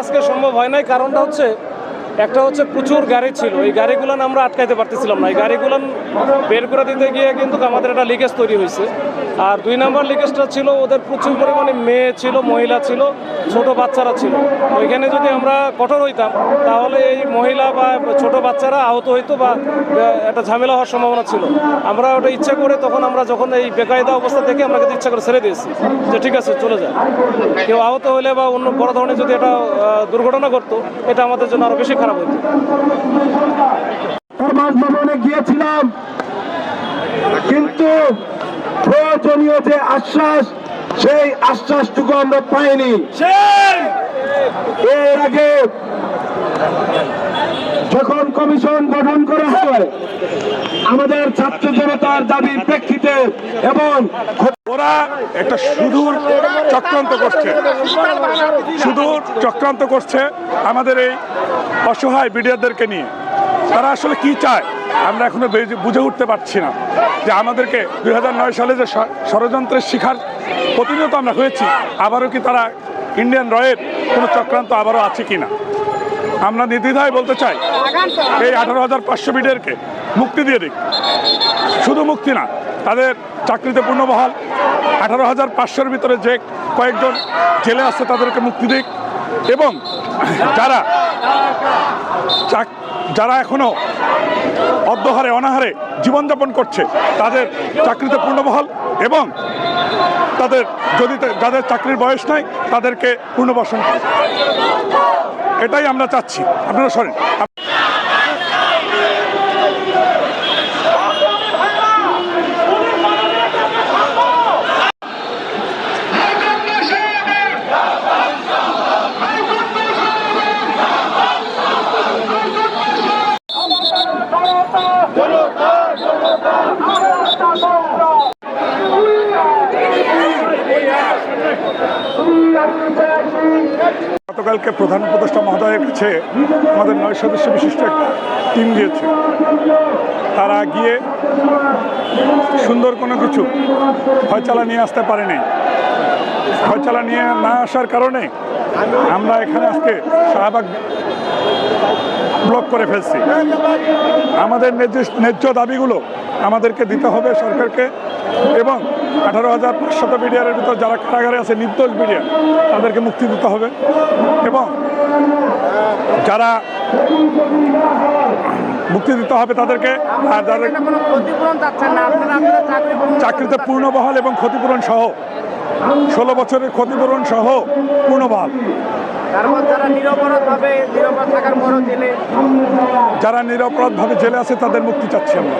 আজকে সম্ভব হয় নাই। কারণটা হচ্ছে, একটা হচ্ছে প্রচুর গাড়ি ছিল। এই গাড়িগুলো আমরা আটকাইতে পারতেছিলাম না। এই গাড়িগুলো বের করে দিতে গিয়ে কিন্তু আমাদের একটা লিকেজ তৈরি হয়েছে আর দুই নম্বর লিকেজটা ছিল, ওদের প্রচুর পরিমাণে মেয়ে ছিল, মহিলা ছিল, ছোট বাচ্চারা ছিল। ওইখানে যদি আমরা কঠোর হইতাম, তাহলে এই মহিলা বা ছোট বাচ্চারা আহত হইতো বা একটা ঝামেলা হওয়ার সম্ভাবনা ছিল। আমরা ওটা ইচ্ছা করে তখন আমরা যখন এই বেকায়দা অবস্থা থেকে আমরা কিন্তু ইচ্ছা করে ছেড়ে দিয়েছি যে ঠিক আছে, চলে যায় কেউ আহত হলে বা অন্য বড় ধরনের যদি এটা দুর্ঘটনা ঘটতো, এটা আমাদের জন্য আরও বেশি খারাপ হতো গিয়েছিলাম, কিন্তু প্রয়োজনীয় যে আশ্বাস সেই আশ্বাসটুকু আমরা পাইনি। এর আগে যখন কমিশন গঠন করা হয় আমাদের ছাত্র জনতার দাবির প্রেক্ষিতে এবং ওরা একটা সুদূর চক্রান্ত করছে। সুদূর চক্রান্ত করছে আমাদের এই অসহায় বিডিয়ারদেরকে নিয়ে। তারা আসলে কি চায়? আমরা এখনও বুঝে উঠতে পারছি না যে আমাদেরকে দুই হাজার নয় সালে যে ষড়যন্ত্রের শিখার প্রতিনিয়ত আমরা হয়েছি, আবারও কি তারা ইন্ডিয়ান রয়ের কোনো চক্রান্ত আবারও আছে কি না আমরা নির্দ্বিধায় বলতে চাই, এই আঠারো হাজার পাঁচশো বিডিয়ারকে মুক্তি দিয়ে দিক। শুধু মুক্তি না, তাদের চাকরিতে পূর্ণবহাল আঠারো হাজার পাঁচশোর ভিতরে যে কয়েকজন জেলে আছে তাদেরকে মুক্তি দিক। এবং যারা যারা এখনও অর্ধহারে অনাহারে জীবনযাপন করছে, তাদের চাকরিতে পূর্ণবহাল এবং তাদের যদি যাদের চাকরির বয়স নাই, তাদেরকে পূর্ণবসন এটাই আমরা চাচ্ছি। আপনারা সরেন। গতকালকে প্রধান উপদেষ্টা মহোদয়ের কাছে আমাদের নয় সদস্য বিশিষ্ট একটা টিম দিয়েছে। তারা গিয়ে সুন্দর কোনো কিছু ফয়চালা নিয়ে আসতে পারেনি ফয়চালা নিয়ে না আসার কারণে আমরা এখানে আজকে শাহবাগ ব্লক করে ফেলছি। আমাদের ন্যায্য- দাবিগুলো আমাদেরকে দিতে হবে সরকারকে। এবং আঠারো হাজার পাঁচশত বিডিআরের ভিতর যারা কারাগারে আছে নির্দোষ বিডিআর তাদেরকে মুক্তি দিতে হবে। এবং যারা মুক্তি দিতে হবে তাদেরকে আর যাদের চাকরিতে পূর্ণবহাল এবং ক্ষতিপূরণ সহ ষোলো বছরের ক্ষতিপূরণ সহ পূর্ণবহাল। যারা নিরপরাধভাবে জেলে আছে তাদের মুক্তি চাচ্ছি আমরা।